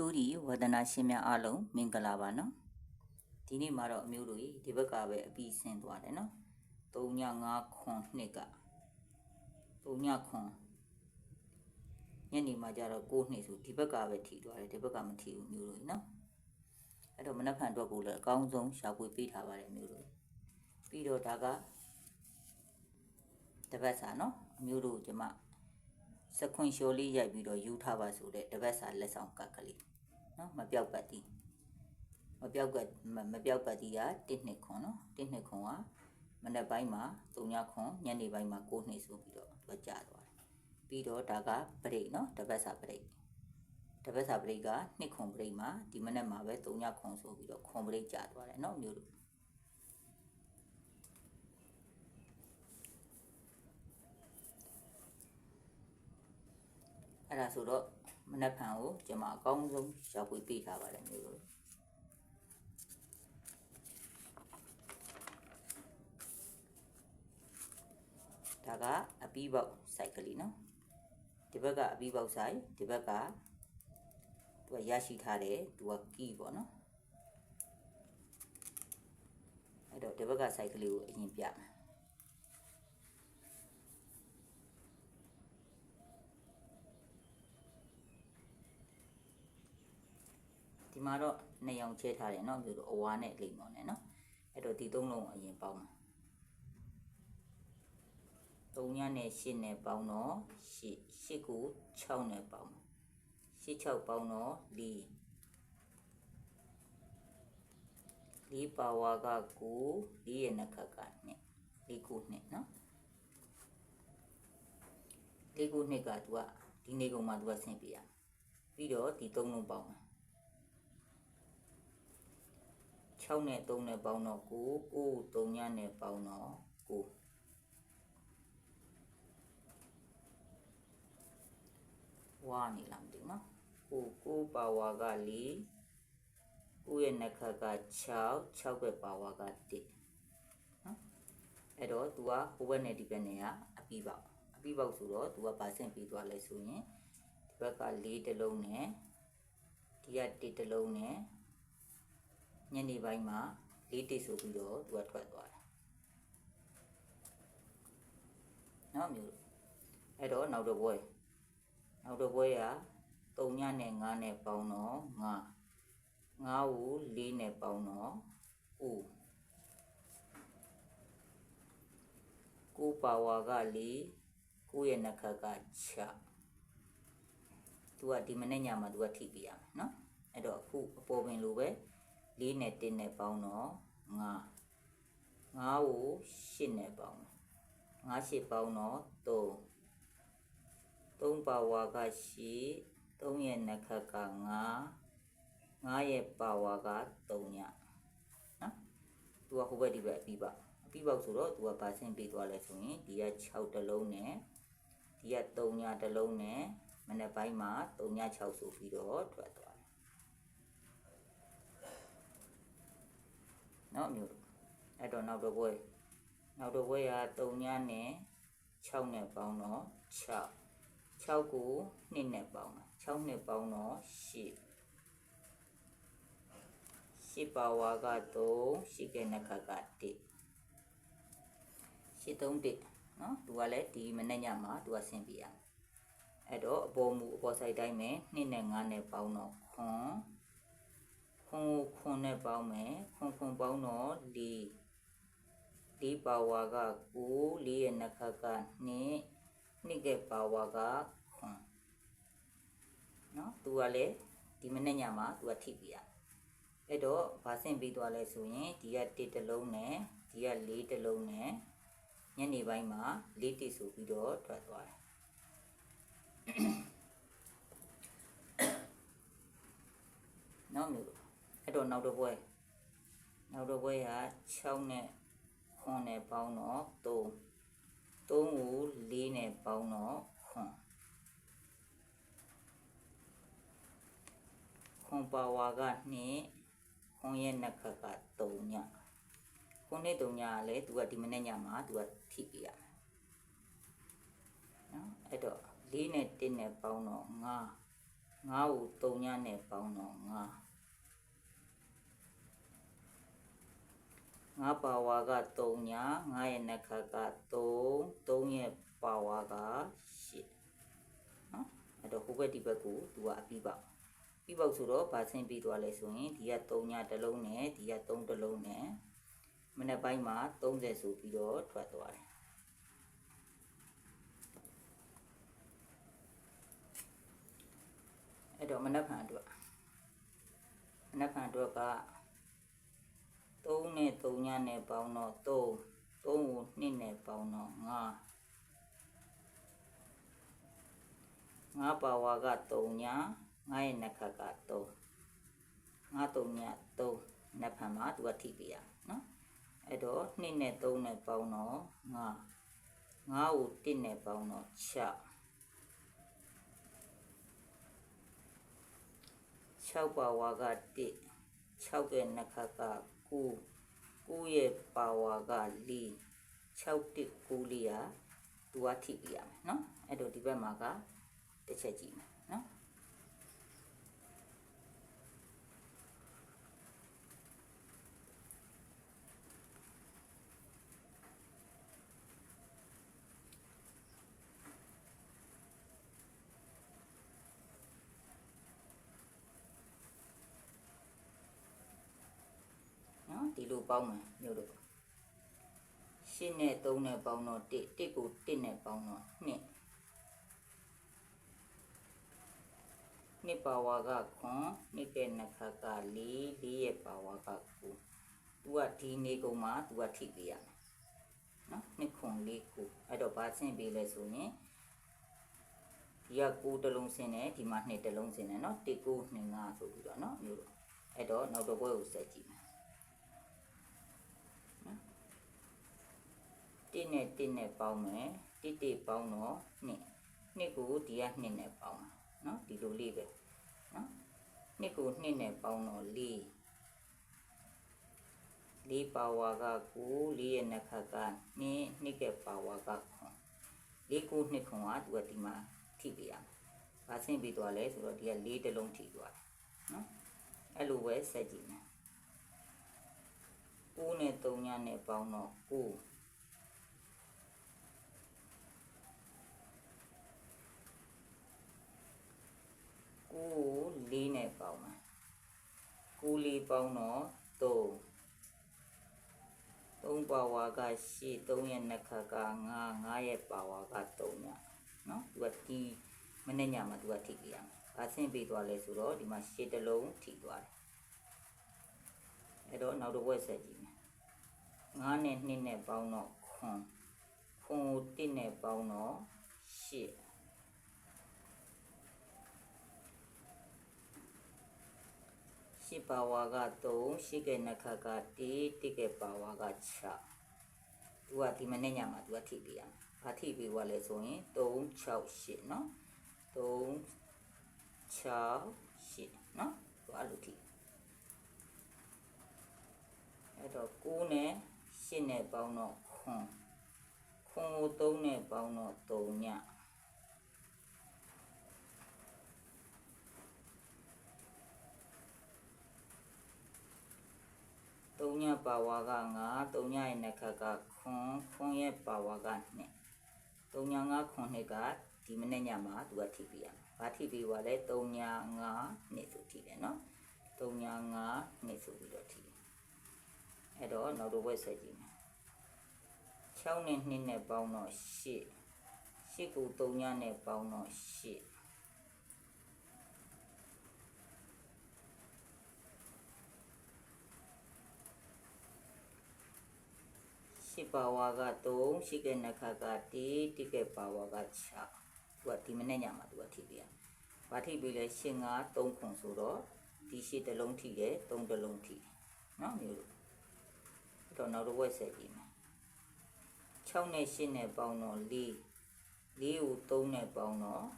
တူဒီဝဒနာရှင်များအားလုံးမင်္ဂလာပါနော်ဒီနေ့မှာတော့အမျိုးတို့ဒီဘက်ကပဲအပြီးဆင်းသွားတယ်နော်3ည5ခွန်နှစ်က3ညခွန်ညနေမှာကျတော့6နှစ်ဆိုဒီဘက်ကပဲထီသွားတယ်ဒီဘက်ကမထီဘူးမျိုးတို့နော်အဲ့တော့မနက်ဖြန်အတွက်ကိုလည်းအကောင်းဆုံးရှာဖွေပေးထားပါတယ်မျိုးတို့ပြီးတော့ဒါကတပတ်စာနော်အမျိုးတို့ကျမ စခွန်လျှော်လေးရိုက်ပြီးတော့ယူထားပါဆိုတဲ့တပတ်စာလက်ဆောင်ကတ်ကလေးနော်မပြောက်ပတ်သည်မပြောက်ကမပြောက်ပတ်သည်က1နှစ်ခွန်နော်1နှစ်ခွန်ကမနေ့ပိုင်းမှာ3ညခွန်ညနေပိုင်းမှာ9နှစ်ဆိုပြီးတော့သူကြာသွားတယ်ပြီးတော့ဒါကပရိတ်နော်တပတ်စာပရိတ်တပတ်စာပရိတ်က2ခွန်ပရိတ်မှာဒီမနေ့မှာပဲ3ညခွန်ဆိုပြီးတော့ခွန်ပရိတ်ကြာသွားတယ်နော်မျိုးတို့ အဲ့ဒါဆိုတော့မနက်ဖြန်ကိုကျွန်မအကောင်းဆုံးရှာဖွေပေးထားပါတယ်မျိုးတို့ဒါကအပီးပေါက်စိုက်ကလေးနော်ဒီဘက်ကအပီးပေါက်ဆိုင်ဒီဘက်ကသူကရရှိထားတယ်သူကကီးပေါ့နော်အဲ့တော့ဒီဘက်ကစိုက်ကလေးကိုအရင်ပြမယ် ဒီမှာတော့နှစ်ယောင်ချဲထားတယ်เนาะမျိုးတို့အဝါနဲ့လိမ့်မော်နဲ့เนาะအဲ့တော့ဒီသုံးလုံးကိုအရင်ပေါင်းမယ်3ညနဲ့8နဲ့ပေါင်းတော့8 8ကို6နဲ့ပေါင်းမယ်8 6ပေါင်းတော့4 4ပါဝါက9 4ရဲ့နှစ်ခတ်ကနဲ့4ကိုနှစ်เนาะ4ကိုနှစ်ကသူကဒီနေကုန်မှာသူကဆင်းပြရပြီးတော့ဒီသုံးလုံးပေါင်းမ 6နဲ့3နဲ့ပေါင်းတော့9 9 3ညနဲ့ပေါင်းတော့9ဝါနေလားမသိဘူးနော်9 9ပါဝါက4 9ရဲ့နှစ်ခတ်က6 6ပဲပါဝါက1နော်အဲ့တော့ तू ကဟိုဘက်နဲ့ဒီဘက်နဲ့ကအပြီးပေါက်အပြီးပေါက်ဆိုတော့ तू ကပါဆင့်ပြီးသွားလဲဆိုရင်ဒီဘက်က4တလုံးနဲ့ဒီက1တလုံးနဲ့ ညနေပိုင်းမှာလေးတိတ်ဆိုပြီးတော့သူကထွက်သွားတယ်နော်မျိုးအဲ့တော့နောက်တော့ဘွဲနောက်တော့ဘွဲက3ညနဲ့9နဲ့ပေါင်းတော့9 9ကို4နဲ့ပေါင်းတော့9 9ပါဝါက4 9ရဲ့နှခတ်က6သူကဒီမနေ့ညမှာသူကထိပြရမယ်နော်အဲ့တော့အခုအပေါ်ပင်လိုပဲ 4နဲ့1နဲ့ပေါင်းတော့5 5ကို8နဲ့ပေါင်း5 8ပေါင်းတော့3 3ပါဝါက8 3ရဲ့နှခတ်က5 5ရဲ့ပါဝါက3ညနော်သူကဟိုဘက်ဒီဘက်အပြီးပါအပြီးပေါက်ဆိုတော့သူကဗာဆင်းပေးသွားလဲဆိုရင်ဒီက6တလုံးနဲ့ဒီက3ညတလုံးနဲ့မနေ့ပိုင်းမှာ3ည6ဆိုပြီးတော့ထွက်သွား နော်မျိုးအဲ့တော့နောက်တစ်ပွဲနောက်တစ်ပွဲက3ညနဲ့6နဲ့ပေါင်းတော့6 6ကို2နဲ့ပေါင်းတာ6နဲ့ပေါင်းတော့8 8ပါဝါက3ရှိခဲ့နှစ်ခါက1 8 3 1နော်သူကလည်းဒီမနေ့ညမှာသူကဆင်းပြရအဲ့တော့အပေါ်မူအပေါ်ဆိုင်တိုင်းမယ်2နဲ့5နဲ့ပေါင်းတော့ ခွန်ခွန်ခွန်နဲ့ပေါင်းမယ်ခွန်ခွန်ပေါင်းတော့၄၄ပါဝါက9၄ရဲ့နှစ်ခါက2နှစ်ကပါဝါကခွန်နော်သူကလည်းဒီမနေ့ညမှာသူကထိပြရအဲ့တော့ဗာဆင့်ပြီးသွားလဲဆိုရင်ဒီက1တလုံးနဲ့ဒီက4တလုံးနဲ့ညနေပိုင်းမှာ4တိဆိုပြီးတော့ထွက်သွားတယ်နောက်မျိုးအဲ့ တော့နောက်တစ်ပွဲနောက်တစ်ပွဲက6နဲ့9နဲ့ပေါင်းတော့3 3ကို4နဲ့ပေါင်းတော့ခွန်ခွန်ပါဝါက2ခွန်ရဲ့နှစ်ခတ်က3ညခွန်နဲ့3ညကလည်းသူကဒီမနေ့ညမှာသူကထိပြရမယ်နော်အဲ့တော့4နဲ့1နဲ့ပေါင်းတော့5 9ကို3ညနဲ့ပေါင်းတော့9 9ပါဝါက3ည9ရဲ့နှက်ခတ်က3 3ရဲ့ပါဝါက8နော်အဲ့တော့ဟိုဘက်ဒီဘက်ကိုသူကအပြီးပေါက်ပြီးပေါက်ဆိုတော့ဗာဆင်းပြီးသွားလဲဆိုရင်ဒီက3ညတစ်လုံးနဲ့ဒီက3တစ်လုံးနဲ့မနေ့ပိုင်းမှာ30ဆိုပြီးတော့ထွက်သွားတယ်အဲ့တော့မနက်ဖြန်အတွက်မနက်ဖြန်အတွက်က 3နဲ့3ညနဲ့ပေါင်းတော့3 3ကို2နဲ့ပေါင်းတော့5 5ပါဝါက3ည9ရဲ့နှက်ခတ်က3 5 3ည3နှက်ဖန်မှာသူကထိပြရနော်အဲ့တော့2နဲ့3နဲ့ပေါင်းတော့5 5ကို1နဲ့ပေါင်းတော့6 6ပါဝါက1 6ရဲ့နှက်ခတ် က9 9ရဲ့ပါဝါက4 6တစ်9လေးอ่ะသူကထိပြရမယ်เนาะအဲ့တော့ဒီဘက်မှာကတစ်ချက်ကြည့်မယ်เนาะ ပေါင်းမယ်မျိုးတို့ရှင်းနဲ့3နဲ့ပေါင်းတော့1 1ကို1နဲ့ပေါင်းတော့2နှစ်ပါဝါကခွန်နှစ်ကဲနှစ်ခါက4 4ရဲ့ပါဝါက9သူကဒီနေကုန်မှာသူကထိပေးရမယ်နော်နှစ်ခွန်4ခုအဲ့တော့ဗာဆင့်ပေးလဲဆိုရင်ဒီက9တလုံးဆင်းတယ်ဒီမှာ2တလုံးဆင်းတယ်နော်1 9 2 5ဆိုပြီးတော့နော်မျိုးတို့အဲ့တော့နောက်တော့ဘွဲကိုဆက်ကြည့်မယ် 1နဲ့1နဲ့ပေါင်းမယ်1 1ပေါင်းတော့2 2ကိုဒီက2နဲ့ပေါင်းမယ်နော်ဒီလိုလေးပဲနော်2ကို2နဲ့ပေါင်းတော့4 4ပါဝါက9 4ရဲ့နှက်ခတ်က2 2ကပါဝါက9 4ကို2ခွန်ကသူကဒီမှာထိပြရမယ်။ဘာဆင်းပြီးသွားလဲဆိုတော့ဒီက4တလုံးထိသွားတယ်နော်အဲ့လိုပဲဆက်ကြည့်မယ်9နဲ့3ညနဲ့ပေါင်းတော့9 ကိုလေးနဲ့ပေါင်းမယ်ကိုလေးပေါင်းတော့3 3ပါဝါက8 3ရဲ့နှစ်ခါက9 9ရဲ့ပါဝါက3ညနော်သူကဒီမနေ့ညမှာသူကထိပြရမယ်။ဘာဆင်းပေးသွားလဲဆိုတော့ဒီမှာ8တလုံးထိသွားတယ်။အဲ့တော့နောက်တစ်ဝက်ဆက်ကြည့်မယ်။9နဲ့2နဲ့ပေါင်းတော့ခွန်ခွန်ကို1နဲ့ပေါင်းတော့8 ရှိပါဝါက3ရှိကဲနှခါက1တိကဲပါဝါက6သူကဒီမနေ့ညမှာသူကထိပြရမယ်။ဘာထိပြွားလဲဆိုရင်3 6 8เนาะ3 6 8เนาะသူအဲ့လိုထိအဲ့တော့9နဲ့8နဲ့ပေါင်းတော့ခွန်ခွန်ကို3နဲ့ပေါင်းတော့3ည 3ညပါဝါက9 3ညရဲ့နှက်ခတ်ကခွန်ခွန်ရဲ့ပါဝါက2 3ည9ခွန်နှစ်ကဒီမနေ့ညမှာသူကထိပြရမယ်။ဘာထိပြွားလဲ3ည9နှစ်ဆိုထိတယ်နော်။3ည9နှစ်ဆိုပြီးတော့ထိတယ်။အဲ့တော့နောက်တစ်ဝက်ဆက်ကြည့်မယ်။6နဲ့2နဲ့ပေါင်းတော့8 8ကို3ညနဲ့ပေါင်းတော့8 ရှိပါဝါက3ရှိကဲနှခါက1တိကဲပါဝါက6သူကဒီမနေ့ညမှာသူကထိပေးရဘာထိပေးလဲရှင်က3ခုဆိုတော့ဒီရှိတလုံးထိတယ်3တလုံးထိနော်မျိုးလို့တော့နောက်တော့ဝက်ဆက်ကြည့်မယ်6နဲ့8နဲ့ပေါင်းတော့4 4ကို3နဲ့ပေါင်းတော့9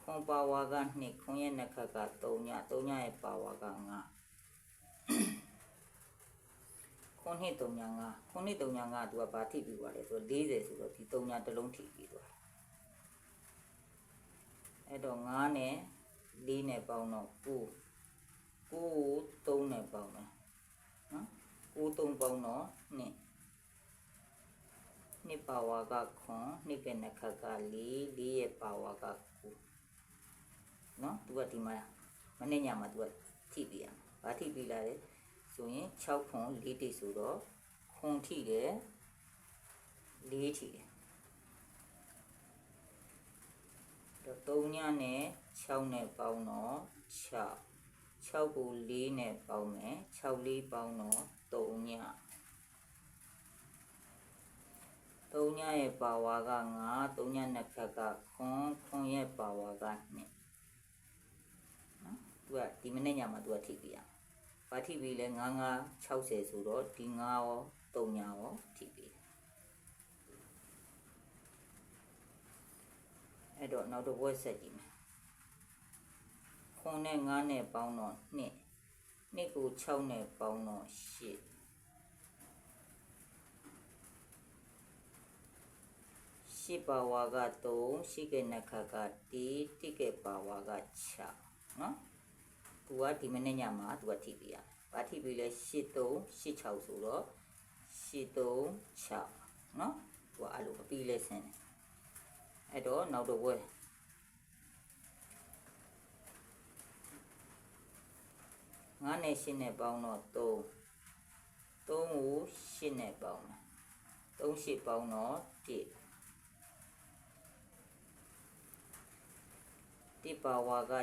ခွန်ပါဝါက2ခွန်ရဲ့နှခါက3ည3ညရဲ့ပါဝါက9 9နှစ်395 9နှစ်395သူကဘာထိပြီးသွားလဲဆိုတော့40ဆိုတော့ဒီ3ညာတစ်လုံးထိပြီးသွားအဲ့တော့9နဲ့4နဲ့ပေါင်းတော့9 9 3နဲ့ပေါင်းမယ်နော်9 3ပေါင်းတော့2နှစ်ပါဝါကခွန်နှစ်ကနခတ်က4 4ရဲ့ပါဝါက9เนาะသူကဒီမှာမနေ့ညမှာသူကထိပြီးရမှာဗာထိပြီးလာတယ် ဆိုရင်6ခွန်4တိဆိုတော့ခွန်ထိတယ်4ထိတယ်တော့3ညနဲ့6နဲ့ပေါင်းတော့6 6ကို4နဲ့ပေါင်းမယ်6လေးပေါင်းတော့3ည3ညရဲ့ပါဝါက9 3ညနှစ်ခက်ကခွန်ခွန်ရဲ့ပါဝါက2နော်သူကဒီမနေ့ညမှာသူကထိပ်ပြရ ပါထိပ်ပြီးလဲ9 9 60ဆိုတော့ဒီ9ရော3ညရောထိပ်ပြီးအဲ့တော့နောက်တော့ဝက်ဆက်ကြည့်မယ်ခွန်နဲ့9နဲ့ပေါင်းတော့2နှစ်ကို6နဲ့ပေါင်းတော့8ရှိပါဝါက3ရှိကနခကတီတိကပါဝါက6နော် သူကဒီမနေ့ညမှာသူကထိပ်ပြရပါထိပ်ပြီးလဲ83 86ဆိုတော့83 6နော်သူကအဲ့လိုအပြီးလဲဆင်းတယ်အဲ့တော့နောက်တော့ဝဲ9နဲ့8နဲ့ပေါင်းတော့3 3ကို8နဲ့ပေါင်းမယ်3 8ပေါင်းတော့1 တိပါဝါက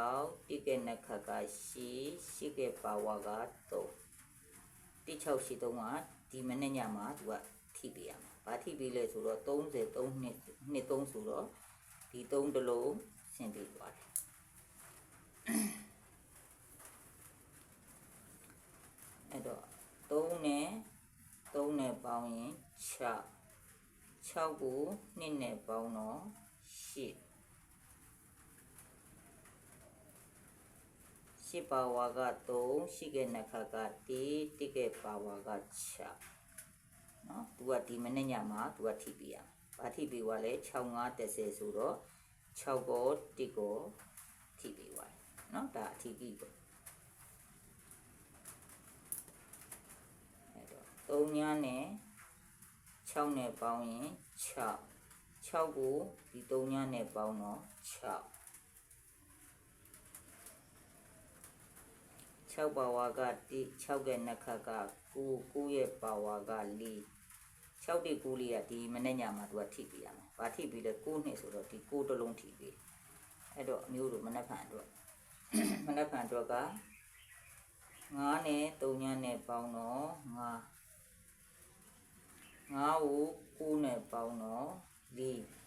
6တိကနခကရှိရှိကပါဝါက3တိ6ရှိ3ကဒီမနေ့ညမှာသူကထိပေးရမှာ။ဘာထိပေးလဲဆိုတော့33နှစ်နှစ်3ဆိုတော့ဒီ3တလုံးဆင်ပေးသွားတယ်။အဲ့တော့3နဲ့3နဲ့ပေါင်းရင်6 6ကို2နဲ့ပေါင်းတော့8 ရှိပါဝါက3ရှိခဲ့နှစ်ခါကတီတိကဲပါဝါက6နော်သူကဒီမနေ့ညမှာသူကထိပြီးရပါထိပြီးသွားလဲ65 30ဆိုတော့6ကိုတိကိုထိပြီးသွားတယ်နော်ဒါအထီးကြီးပေါ့အဲ့တော့3ညနဲ့6နဲ့ပေါင်းရင်6 6ကိုဒီ3ညနဲ့ပေါင်းတော့6 6ပါဝါကတိ6ရဲ့နှစ်ခါက9 9ရဲ့ပါဝါက4 6တိ9လေးကဒီမနေ့ညမှာသူကထိပြီးရမယ်။ဘာထိပြီးလဲ9နှစ်ဆိုတော့ဒီ9တလုံးထိပြီး။အဲ့တော့အမျိုးတို့မနှက်ဖန်အတွက်မနှက်ဖန်အတွက်က9နဲ့3ညနဲ့ပေါင်းတော့9 9ကို9နဲ့ပေါင်းတော့4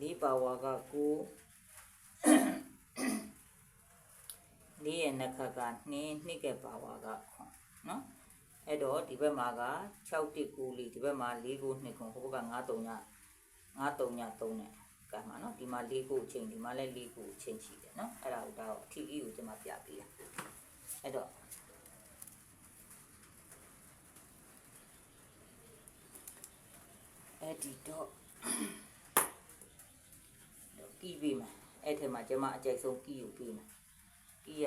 လေးပါဝါကကိုလေးရဲ့နှစ်ခါက2နှစ်ကပါဝါကခွန်နော်အဲ့တော့ဒီဘက်မှာက6တိကူလီဒီဘက်မှာ4ကို2ခွန်ဟိုဘက်က9 3ည9 3ည3နဲ့ကမှာနော်ဒီမှာ4ကိုချိန်ဒီမှာလည်း4ကိုချိန်ရှိတယ်နော်အဲ့ဒါကိုဒါကိုအထီးကြီးကိုကျွန်မပြပေးတာအဲ့တော့အဲ့ဒီတော့ ကီးပေးမယ်အဲ့ထဲမှာကျွန်မအကြိုက်ဆုံးကီးကိုပေးမယ်ကီးရ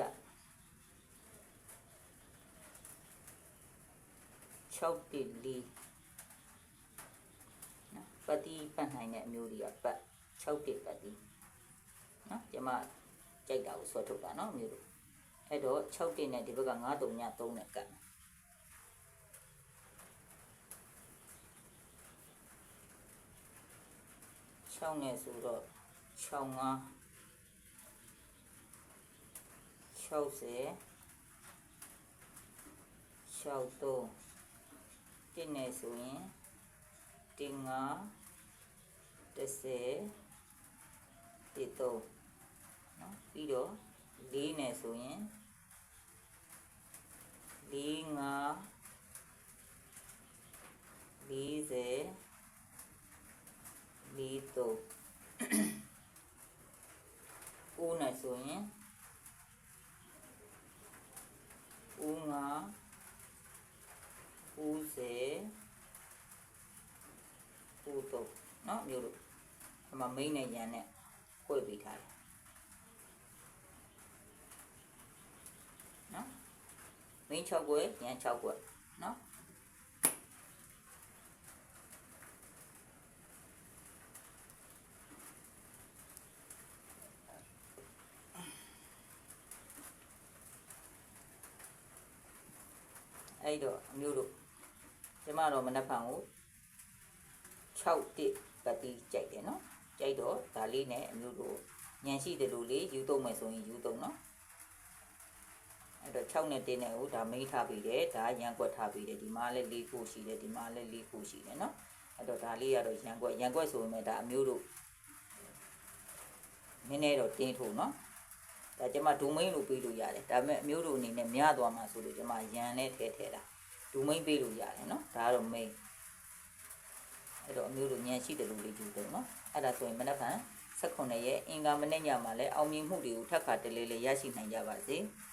6တိလီနော်ပတ်တီးပတ်နိုင်တဲ့အမျိုးတွေကပတ်6တိပတ်တီးနော်ကျွန်မကြိုက်တာကိုဆွဲထုတ်တာနော်အမျိုးတို့အဲ့တော့6တိနဲ့ဒီဘက်က9 3ည3နဲ့ကတ်6နဲ့ဆိုတော့ 65 60 63တင်းနေဆိုရင်တင်းငါ30တိတော့နော်ပြီးတော့ ဦးနဲ့ဆိုရင်ဦးငါဦးစေဦးတော့เนาะမျိုးတို့အမမိန်နဲ့ရန်နဲ့ခွေပေးထားတယ်เนาะမိန်6ခွေရန်6ခွေเนาะ မျိုးတို့ကျမတော့မနှက်ဖန်ကို6တစ်ပတ်တီးကြိုက်တယ်နော်ကြိုက်တော့ဒါလေးနဲ့အမျိုးတို့ညံရှိတယ်လို့လေးယူသုံးမယ်ဆိုရင်ယူသုံးနော်အဲ့တော့6နဲ့တင်းနဲ့ကိုဒါမိတ်ထားပြီးတယ်ဒါရန်ကွက်ထားပြီးတယ်ဒီမှာလည်း၄ခုရှိတယ်ဒီမှာလည်း၄ခုရှိတယ်နော်အဲ့တော့ဒါလေးကတော့ရန်ကွက်ရန်ကွက်ဆိုရင်လည်းဒါအမျိုးတို့နည်းနည်းတော့တင်းထို့နော်ဒါကျမဒူမိန်လို့ပြီးလို့ရတယ်ဒါပေမဲ့အမျိုးတို့အနေနဲ့များသွားမှာဆိုလို့ကျမရန်နဲ့ထဲထဲတာ ဒူမိန်ပြီးလို့ရတယ်နော်ဒါကတော့မိန်အဲ့တော့အမျိုးတို့ညံရှိတယ်လို့လေးယူတော့နော်အဲ့ဒါဆိုရင်မနက်ဖြန်18ရက်အင်္ဂါမနေ့ညမှာလည်းအောင်မြင်မှုတွေကိုထပ်ခါတလဲလဲရရှိနိုင်ကြပါစေ။